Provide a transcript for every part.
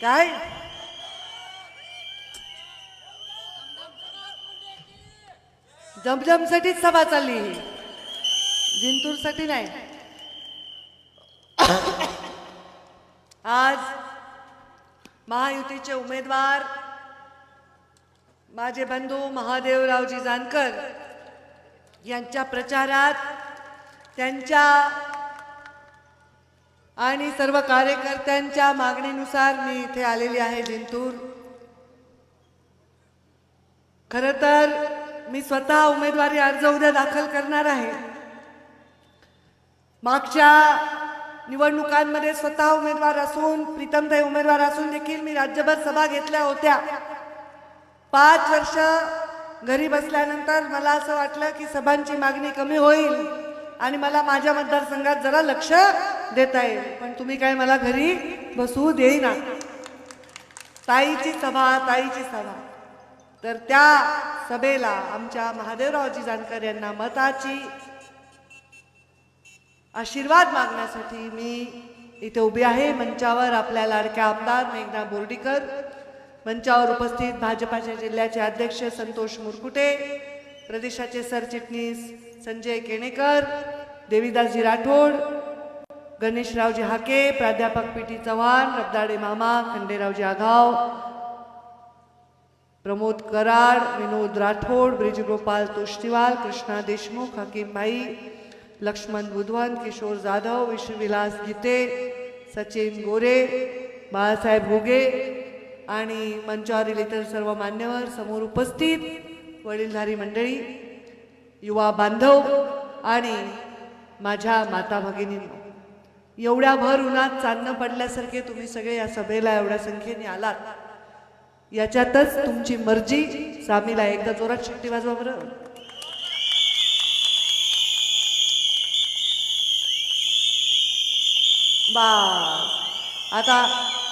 काय जमजमसाठीच सभा चालली ही जिंतूरसाठी नाही आज महायुतीचे उमेदवार माझे बंधू महादेवरावजी जानकर यांच्या प्रचारात त्यांच्या आणि सर्व कार्यकर्त्यांच्या मागणीनुसार मी इथे आलेली आहे जिंतूर. खर तर मी स्वतः उमेदवारी अर्ज उद्या दाखल करणार आहे. मागच्या निवडणुकांमध्ये स्वतः उमेदवार असून प्रीतमताई उमेदवार असून देखील मी राज्यभर सभा घेतल्या होत्या. पाच वर्ष घरी बसल्यानंतर मला असं वाटलं की सभांची मागणी कमी होईल आणि मला माझ्या मतदारसंघात जरा लक्ष देता येईल पण तुम्ही काय मला घरी बसू देईना. ताईची सभा ताईची सभा. तर त्या सभेला आमच्या महादेवरावजी जानकर यांना मताची आशीर्वाद मागण्यासाठी मी इथे उभी आहे. मंचावर आपल्या लाडक्या आमदार मेघना बोर्डीकर मंचावर उपस्थित भाजपाच्या जिल्ह्याचे अध्यक्ष संतोष मुरकुटे प्रदेशाचे सरचिटणीस संजय केणेकर देवीदासजी राठोड गणेशरावजी हाके प्राध्यापक पी टी चव्हाण रबदाडे मामा खंडेरावजी आघाव प्रमोद कराड विनोद राठोड ब्रिजगोपाल तोष्टीवाल कृष्णा देशमुख हकीमबाई लक्ष्मण बुधवंत किशोर जाधव विश्वविलास गीते सचिन गोरे बाळासाहेब घोगे आणि मंचावरील इतर सर्व मान्यवर समोर उपस्थित वडीलधारी मंडळी युवा बांधव आणि माझ्या माता भगिनी एवढ्या भर उन्हात चांदणं पडल्यासारखे तुम्ही सगळे या सभेला एवढ्या संख्येने आलात. याच्यातच तुमची मर्जी. सामील आहे एकदा जोरात शिट्टी वाजवा बरं. बा आता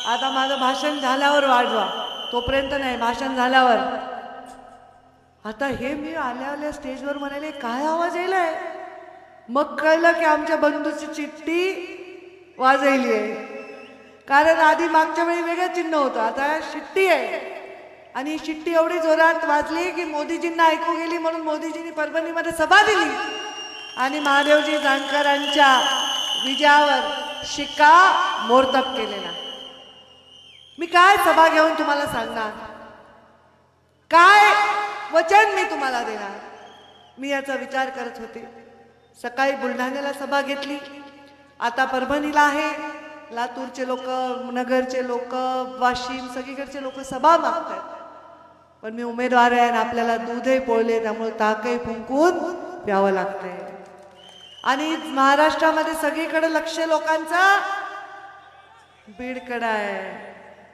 आता माझं भाषण झाल्यावर वाजवा तोपर्यंत नाही भाषण झाल्यावर. आता हे मी आल्या आल्या स्टेजवर म्हणाले काय आवाज यायलाय? मग कळलं की आमच्या बंधूची चिठ्ठी वाजवली आहे. कारण आधी मागच्या वेळी वेगळं चिन्ह होतं. आता शिट्टी आहे. आणि शिट्टी एवढी जोरात वाजली की मोदीजींना ऐकू गेली म्हणून मोदीजींनी परभणीमध्ये सभा दिली. आणि महादेवजी जानकरांच्या विजयावर शिक्का मोर्तब केलेला. मी काय सभा घेऊन तुम्हाला सांगणार? काय वचन मी तुम्हाला देणार? मी याचा विचार करत होते. सकाळी बुलढाण्याला सभा घेतली. आता परभणीला आहे. लातूरचे लोक नगरचे लोक वाशिम सगळीकडचे लोक सभा मागतात. पण मी उमेदवार आहे आणि आपल्याला दूधही पोळले त्यामुळे ताकही फुंकून प्यावं लागतंय. आणि महाराष्ट्रामध्ये सगळीकडे लक्ष लोकांचा बीडकडं आहे.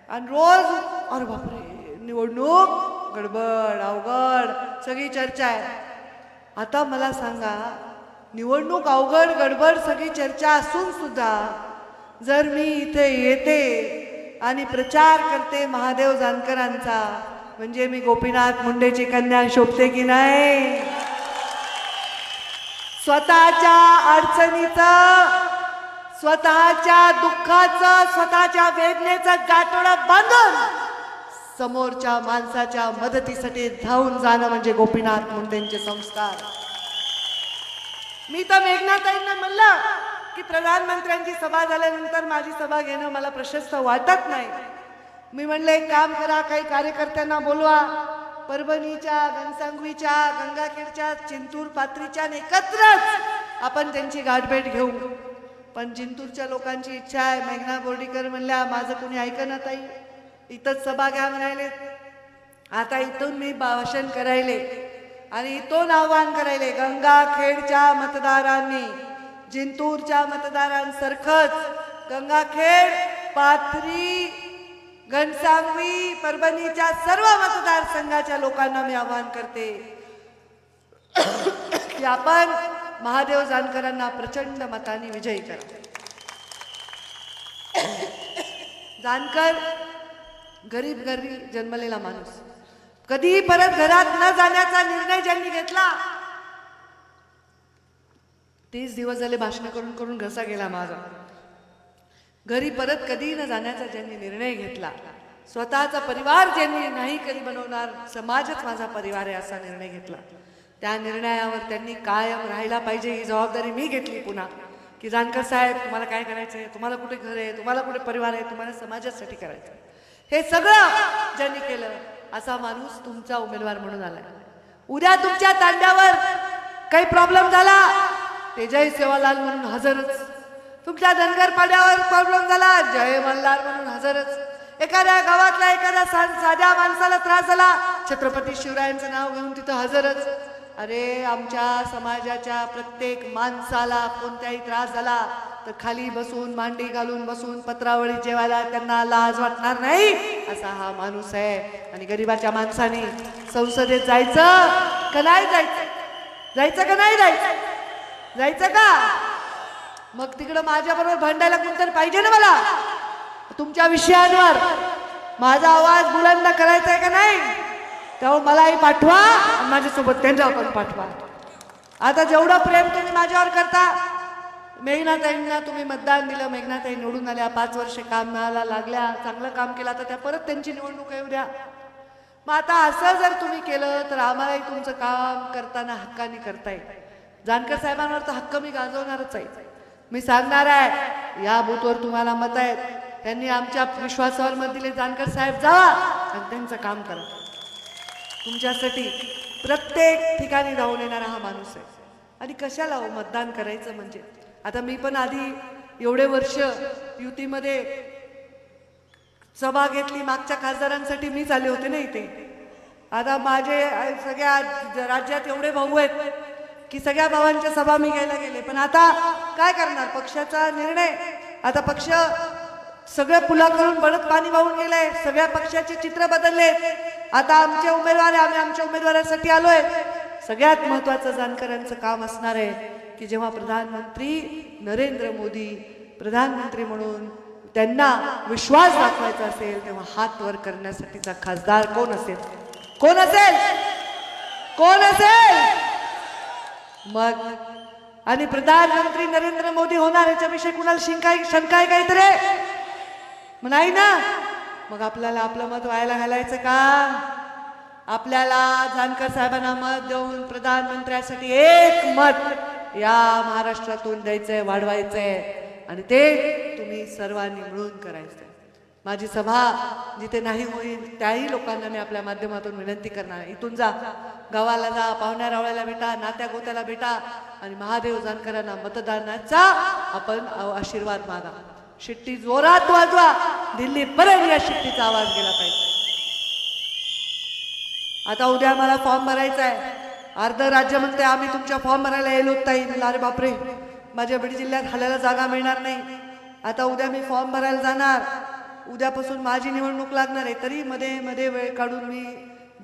आणि रोज अरे बापरे निवडणूक गडबड अवघड सगळी चर्चा आहे. आता मला सांगा निवडणूक अवघड गडबड सगळी चर्चा असून सुद्धा जर मी इथे येते आणि प्रचार करते महादेव जानकरांचा म्हणजे मी गोपीनाथ मुंडेची कन्या शोभते की नाही? स्वतःच्या अडचणीचं स्वतःच्या दुःखाचं स्वतःच्या वेदनेचं गाठोडं बांधून समोरच्या माणसाच्या मदतीसाठी धावून जाणं म्हणजे गोपीनाथ मुंडेंचे संस्कार. मी तर मेघनाताईंना म्हणलं की प्रधानमंत्र्यांची सभा झाल्यानंतर माझी सभा घेणं मला प्रशस्त वाटत नाही. मी म्हणलं एक काम करा काही कार्यकर्त्यांना बोलवा. परभणीच्या घनसांगवीच्या गंगाखेडच्या चिंतूर पात्रीच्या एकत्रच आपण त्यांची गाठभेट घेऊ. पण जिंतूरच्या लोकांची इच्छा आहे. मेघना बोर्डीकर म्हणल्या माझं कुणी ऐकना ताई? इथंच सभा घ्या म्हणाले आता इथून मी भाषण करायले. आणि इथून आव्हान करायले गंगाखेडच्या मतदारांनी जिंतूरच्या मतदारांसारखंच गंगाखेड पाथरी घनसांगवी परभणीच्या सर्व मतदारसंघाच्या लोकांना मी आवाहन करते. की आपण महादेव जानकरांना प्रचंड मताने विजयी करा. जानकर गरीब गरीब जन्मलेला माणूस. कधीही परत घरात न जाण्याचा निर्णय ज्यांनी घेतला तीस दिवस झाले भाषण करून करून घसा गेला माझा. घरी परत कधी न जाण्याचा ज्यांनी निर्णय घेतला स्वतःचा परिवार ज्यांनी नाही कधी बनवणार समाजच माझा परिवार आहे असा निर्णय घेतला. त्या निर्णयावर त्यांनी कायम राहायला पाहिजे ही जबाबदारी मी घेतली पुन्हा. की जानकर साहेब तुम्हाला काय करायचं आहे तुम्हाला कुठे घर आहे? तुम्हाला कुठे परिवार आहे? तुम्हाला समाजासाठी करायचं आहे. हे सगळं ज्यांनी केलं असा माणूस तुमचा उमेदवार म्हणून आलाय. उद्या तुमच्या तांड्यावर काही प्रॉब्लेम झाला तेजाई सेवालाल म्हणून हजरच. तुमच्या धनगर पाड्यावर प्रॉब्लेम झाला जय मल्हार म्हणून हजरच. एखाद्या गावातल्या एखाद्या सा- साध्या माणसाला त्रास झाला छत्रपती शिवरायांचं नाव घेऊन तिथं हजरच. अरे आमच्या समाजाच्या प्रत्येक माणसाला कोणताही त्रास झाला तर खाली बसून मांडी घालून बसून पत्रावळी जेवायला त्यांना लाज वाटणार नाही असा हा माणूस आहे. आणि गरिबाच्या माणसाने संसदेत जायचं का नाही जायचं? जायचं का नाही जायचं? जायचं का? मग तिकडं माझ्याबरोबर भांडायला कोणतरी पाहिजे ना मला? तुमच्या विषयांवर माझा आवाज बुलंद करायचा आहे का नाही? त्यामुळे मलाही पाठवा माझ्यासोबत त्यांच्यावर पण पाठवा. आता जेवढं प्रेम तुम्ही माझ्यावर करता मेघनाताईंना तुम्ही मतदान दिलं मेघनाताई निवडून आल्या पाच वर्ष कामाला लागल्या चांगलं काम केलं तर त्या परत त्यांची निवडणूक येऊ द्या. मग आता असं जर तुम्ही केलं तर आम्हालाही तुमचं काम करताना हक्काने करता जानकर साहेबांवर तर हक्क मी गाजवणारच आहे. मी सांगणार आहे या बूथवर तुम्हाला मत आहेत. त्यांनी आमच्या विश्वासावर मत दिले. जानकर साहेब जावा आणि त्यांचं काम करा. तुमच्यासाठी प्रत्येक ठिकाणी धावून येणारा हा माणूस आहे. आणि कशाला हो? मतदान करायचं म्हणजे? आता मी पण आधी एवढे वर्ष युतीमध्ये सभा घेतली. मागच्या खासदारांसाठी मीच आले होते ना इथे. आता माझे सगळ्या राज्यात एवढे भाऊ आहेत की सगळ्या भावांच्या सभा मी घ्यायला गेले. पण आता काय करणार? पक्षाचा निर्णय. आता पक्ष सगळ्या पुलाकडून बळत पाणी वाहून गेलंय. सगळ्या पक्षाचे चित्र बदलले. आता आमचे उमेदवार आहे. आम्ही आमच्या उमेदवारासाठी आलोय. सगळ्यात महत्वाचं जानकरांचं काम असणार आहे. की जेव्हा प्रधानमंत्री नरेंद्र मोदी प्रधानमंत्री म्हणून त्यांना विश्वास दाखवायचा असेल तेव्हा हात वर करण्यासाठीचा खासदार कोण असेल? कोण असेल? कोण असेल? मग आणि प्रधानमंत्री नरेंद्र मोदी होणार याच्याविषयी कुणाला शिंकाय शंकाय शंका आहे काहीतरी? मग नाही ना? मग आपल्याला आपलं मत व्हायला घालायचं का? आपल्याला जानकर साहेबांना मत देऊन प्रधानमंत्र्यासाठी एक मत या महाराष्ट्रातून द्यायचंय वाढवायचंय. आणि ते तुम्ही सर्वांनी मिळून करायचंय. माझी सभा जिथे नाही होईल त्याही लोकांना मी आपल्या माध्यमातून विनंती करणार इथून जा. गावाला जा पाहुण्या रावळ्याला भेटा नात्या गोत्याला भेटा आणि महादेव जानकरांना मतदानाचा आपण आशीर्वाद मागा. शिट्टी जोरात वाजवा. दिल्ली पर्यंत या शिट्टीचा आवाज गेला पाहिजे. आता उद्या मला फॉर्म भरायचा आहे अर्ध राज्य म्हणते आम्ही तुमच्या फॉर्म भरायला येलो ताई. म्हणलं अरे बापरे माझ्या बीड जिल्ह्यात हल्याला जागा मिळणार नाही. आता उद्या मी फॉर्म भरायला जाणार. उद्यापासून माझी निवडणूक लागणार आहे. तरी मध्ये मध्ये वेळ काढून मी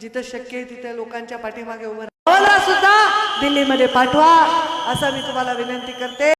जिथं शक्य आहे तिथे लोकांच्या पाठीमागे उभं मला सुद्धा दिल्लीमध्ये पाठवा असं मी तुम्हाला विनंती करते.